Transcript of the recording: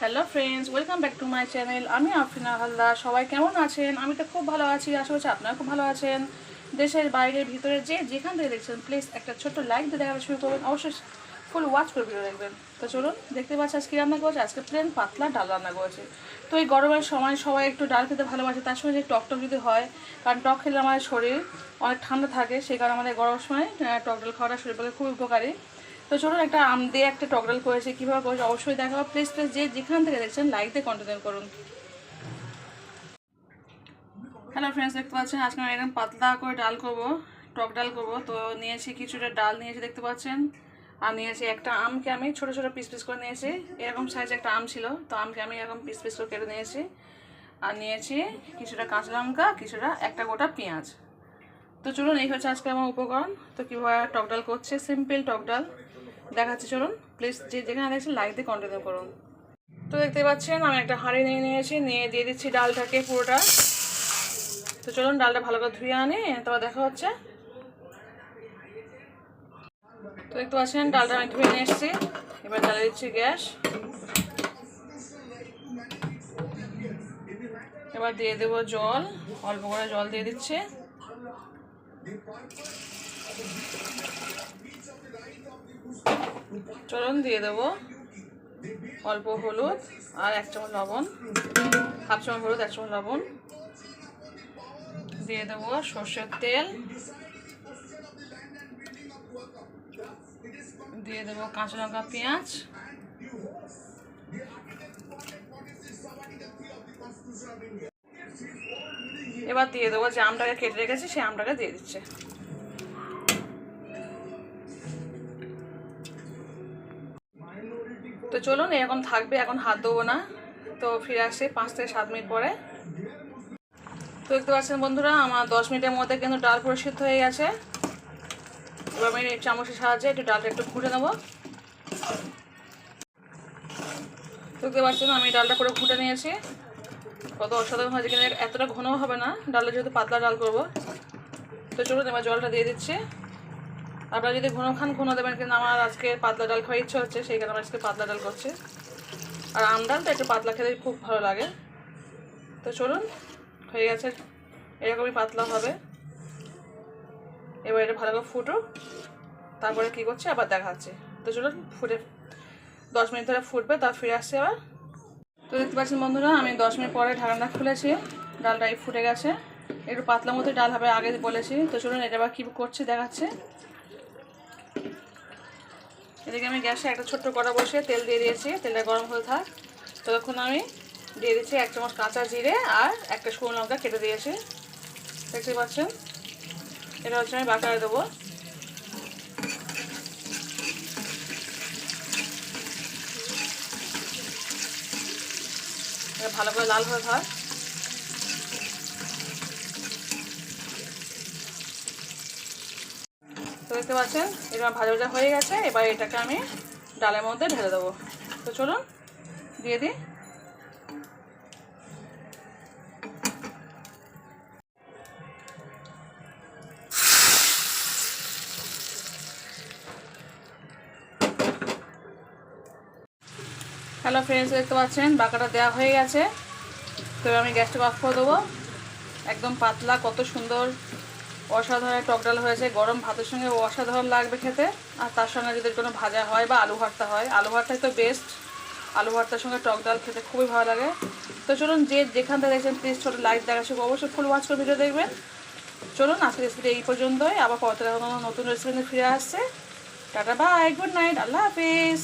Hello friends welcome back to my channel আমি আফরিনা হালদার। সবাই কেমন আছেন? আমি তো খুব ভালো আছি। আশা করছি আপনারা খুব ভালো আছেন। দেশের বাইরের ভিতরে যে যেখান থেকে দেখছেন প্লিজ একটা ছোট্ট লাইক দিয়ে দেখা শুরু করবেন। অবশ্যই ফুল ওয়াচ করে ভিডিও দেখবেন। তো চলুন, দেখতে পাচ্ছি আজকে রান্না করেছে? আজকে প্লেন পাতলা ডাল রান্না করেছে। তো এই গরমের সময় সবাই একটু ডাল খেতে ভালোবাসে। তার সঙ্গে যে টক টক যদি হয়, কারণ টক খেলে আমাদের শরীর অনেক ঠান্ডা থাকে, সেই কারণে আমাদের গরমের সময় টক ডাল খাওয়াটা শরীর পক্ষে খুব উপকারী। তো চলুন একটা আম দিয়ে একটা টক ডাল করেছে কীভাবে করেছে অবশ্যই দেখাবো। প্লিজ প্লিজ যে যেখান থেকে দেখছেন লাইক দিয়ে কন্টিনিউ করুন। হ্যালো ফ্রেন্ডস দেখতে পাচ্ছেন, আজকে আমি এরকম পাতলা করে ডাল করব, টক ডাল করব। তো নিয়েছি কিছুটা ডাল, নিয়েছি দেখতে পাচ্ছেন। আর নিয়েছি একটা আমকে আমি ছোট ছোট পিস পিস করে নিয়েছি। এরকম সাইজে একটা আম ছিল, তো আমকে আমি এরকম পিস পিস করে কেটে নিয়েছি। আর নিয়েছি কিছুটা কাঁচা লঙ্কা, কিছুটা একটা গোটা পেঁয়াজ। তো চলুন, এই হচ্ছে আজকে আমার উপকরণ। তো কীভাবে টক ডাল করছে সিম্পল টক ডাল। দেখাচ্ছি, চলুন। প্লিজ যে যেখানে দেখছেন লাইক দিয়ে কন্টিনিউ করুন। তো দেখতে পাচ্ছেন, আমি একটা হাঁড়ি নিয়ে নিয়েছি, নিয়ে দিয়ে দিচ্ছি ডালটাকে পুরোটা। তো চলুন, ডালটা ভালো করে ধুয়ে আনি, তারপর দেখা হচ্ছে। তো দেখতে পাচ্ছেন, ডালটা আমি ধুয়ে নিয়ে এসেছি। এবার জ্বালিয়ে দিচ্ছি গ্যাস। এবার দিয়ে দেবো জল, অল্প করে জল দিয়ে দিচ্ছি। চলুন দিয়ে দেবো। অল্প হলুদ আর এক চামচ লবণ। হাফ চামচ হলুদ, এক চামচ লবণ। দিয়ে দেবো সর্ষের তেল। দিয়ে দেবো কাঁচা লঙ্কা, পেঁয়াজ। এবার দিয়ে দেবো যে আমটাকে কেটে রেখেছি, সেই আমটাকে দিয়ে দিচ্ছে। তো চলুন এরকম থাকবে, এখন হাত দেবো না। তো ফিরে আসছি পাঁচ থেকে সাত মিনিট পরে। তো দেখতে পাচ্ছেন বন্ধুরা, আমার দশ মিনিটের মধ্যে কিন্তু ডাল পুরো হয়ে গেছে। এবার আমি চামচের সাহায্যে একটু ডালটা একটু ঘুটে নেব। দেখতে পাচ্ছেন, আমি ডালটা করে ঘুটে নিয়েছি। কত অসাধারণ হয়েছে কিন্তু, এতটা ঘন হবে না। ডালটা যেহেতু পাতলা ডাল করব। তো চলুন, এবার জলটা দিয়ে দিচ্ছি। আপনারা যদি ঘন খান ঘন দেবেন, কিন্তু আমার আজকে পাতলা ডাল খাওয়ার ইচ্ছা হচ্ছে, সেই কারণে আজকে পাতলা ডাল করছে। আর আম ডালটা একটু পাতলা খেতে খুব ভালো লাগে। তো চলুন, হয়ে গেছে, এরকমই পাতলা হবে। এবার এটা ভালো করে ফুটুক তারপরে কী করছে, আবার দেখাচ্ছে তো চলুন, ফুটে, দশ মিনিট ধরে ফুটবে তার ফিরে আসছে আবার। তো দেখতে পাচ্ছেন বন্ধুরা, আমি দশ মিনিট পরে ঢাকনাটা খুলেছি, ডালটা এই ফুটে গেছে। একটু পাতলা মতো ডাল হবে, আগে বলেছি। তো চলুন, এটা আবার কী করছে, দেখাচ্ছে। এদিকে আমি গ্যাসে একটা ছোট্ট কড়া বসে তেল দিয়ে দিয়েছি। তেলটা গরম হয়ে থাক। ততক্ষণ আমি দিয়ে দিচ্ছি এক চামচ কাঁচা জিরে আর একটা শুকনো লঙ্কা কেটে দিয়েছি। দেখতে পাচ্ছেন? এটা হচ্ছে আমি বাঁকায় দেবো। ভালো করে লাল হয়ে থাক। দেখতে পাচ্ছেন? এটা ভাজা ভাজা হয়ে গেছে। এবার এটাকে আমি ডালের মধ্যে ঢেলে দেবো। তো চলুন, দিয়ে দিই। হ্যালো ফ্রেন্ডস দেখতে পাচ্ছেন? বাঁকাটা দেওয়া হয়ে গেছে। তো এবার আমি গ্যাসটা অফ করে দেবো। একদম পাতলা, কত সুন্দর অসাধারণ টক ডাল হয়েছে। গরম ভাতের সঙ্গে অসাধারণ লাগবে খেতে। আর তার সঙ্গে যদি কোনো ভাজা হয় বা আলু ভর্তা হয়। আলু ভর্তাই তো বেস্ট আলু ভর্তার সঙ্গে টক ডাল খেতে খুবই ভালো লাগে। তো চলুন যে যেখান থেকে দেখছেন প্লিজ ছোটো লাইক দেখা শুরু অবশ্যই ফুল ওয়াচ করে ভিডিও দেখবেন। চলুন আজকে রেসিপিটা এই পর্যন্তই। আবার পরে নতুন রেসিপি ফিরে আসছে। টাটা বাই গুড নাইট আল্লাহ হাফিজ।